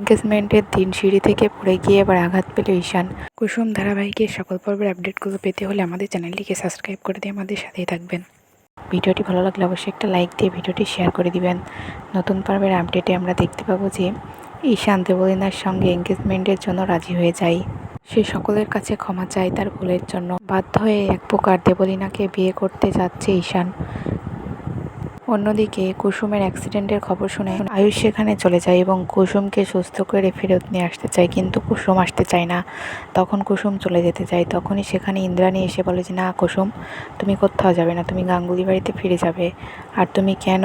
এনগেজমেন্টের দিন সিঁড়ি থেকে পড়ে গিয়ে এবার আঘাত পেল ঈশান। কুসুম ধারাবাহিকের সকল পর্বের আপডেটগুলো পেতে হলে আমাদের চ্যানেলটিকে সাবস্ক্রাইব করে দিয়ে আমাদের সাথেই থাকবেন। ভিডিওটি ভালো লাগলে অবশ্যই একটা লাইক দিয়ে ভিডিওটি শেয়ার করে দিবেন। নতুন পর্বের আপডেটে আমরা দেখতে পাবো যে ঈশান দেবলিনার সঙ্গে এঙ্গেজমেন্টের জন্য রাজি হয়ে যায়। সে সকলের কাছে ক্ষমা চায় তার ভুলের জন্য। বাধ্য হয়ে এক প্রকার দেবলিনাকে বিয়ে করতে যাচ্ছে ঈশান। অন্যদিকে কুসুমের অ্যাক্সিডেন্টের খবর শুনে আয়ুষ সেখানে চলে যায় এবং কুসুমকে সুস্থ করে ফেরত নিয়ে আসতে চায়, কিন্তু কুসুম আসতে চায় না। তখন কুসুম চলে যেতে চায়। তখনই সেখানে ইন্দ্রাণী এসে বলে যে, না, কুসুম, তুমি কোথাও যাবে না, তুমি গাঙ্গুলি বাড়িতে ফিরে যাবে। আর তুমি কেন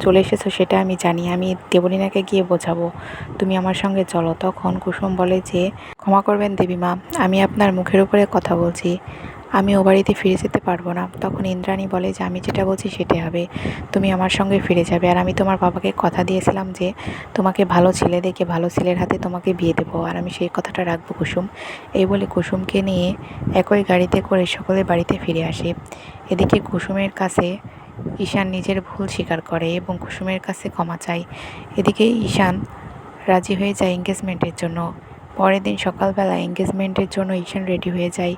চলে এসেছ সেটা আমি জানি, আমি দেবলীনাকে গিয়ে বোঝাবো। তুমি আমার সঙ্গে চলো। তখন কুসুম বলে যে, ক্ষমা করবেন দেবীমা, আমি আপনার মুখের উপরে কথা বলছি। আমি ও বাড়িতে ফিরে যেতে পারব না। তখন ইন্দ্রাণী বলে যে, আমি যেটা বলছি সেটাই হবে। তুমি আমার সঙ্গে ফিরে যাবে। আর আমি তোমার বাবাকে কথা দিয়েছিলাম যে, তোমাকে ভালো ছেলে দেখে ভালো ছেলের হাতে তোমাকে বিয়ে দেবো। আর আমি সেই কথাটা রাখব কুসুম। এই বলে কুসুমকে নিয়ে একই গাড়িতে করে সকলে বাড়িতে ফিরে আসে। এদিকে কুসুমের কাছে ঈশান নিজের ভুল স্বীকার করে এবং কুসুমের কাছে ক্ষমা চায়। এদিকে ঈশান রাজি হয়ে যায় এঙ্গেজমেন্টের জন্য। পরের দিন সকালবেলা এঙ্গেজমেন্টের জন্য ঈশান রেডি হয়ে যায়।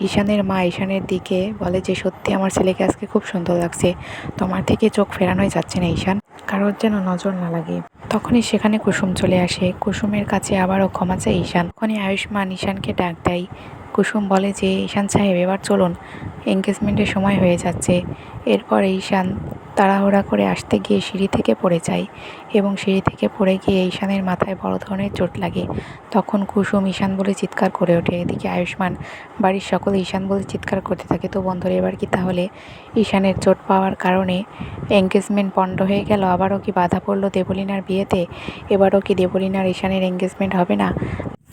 ঈশানের মা ঈশানের দিকে বলে যে, সত্যি আমার ছেলেকে আজকে খুব সুন্দর লাগছে। তোমার থেকে চোখ ফেরানোই যাচ্ছে না ঈশান। কারোর যেন নজর না লাগে। তখনই সেখানে কুসুম চলে আসে। কুসুমের কাছে আবারও ক্ষমা চায় ঈশান। তখনই আয়ুষ্মান ঈশানকে ডাক দেয়। কুসুম বলে যে, ঈশান সাহেব, এবার চলুন। এঙ্গেজমেন্টের সময় হয়ে যাচ্ছে। এরপরে ঈশান তাড়াহুড়া করে আসতে গিয়ে সিঁড়ি থেকে পড়ে যায় এবং সিঁড়ি থেকে পড়ে গিয়ে ঈশানের মাথায় বড় ধরনের চোট লাগে। তখন কুসুম ঈশান বলে চিৎকার করে ওঠে। এদিকে আয়ুষ্মান, বাড়ির সকলে ঈশান বলে চিৎকার করতে থাকে। তো বন্ধুরা, এবার কি তাহলে? ঈশানের চোট পাওয়ার কারণে এঙ্গেজমেন্ট পণ্ড হয়ে গেল। আবারও কি বাধা পড়ল দেবলিনার বিয়েতে? এবারও কি দেবলিনার ঈশানের এঙ্গেজমেন্ট হবে না?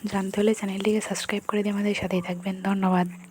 জানতে হলে চ্যানেলটিকে সাবস্ক্রাইব করে দিয়ে আমাদের সাথেই থাকবেন। ধন্যবাদ।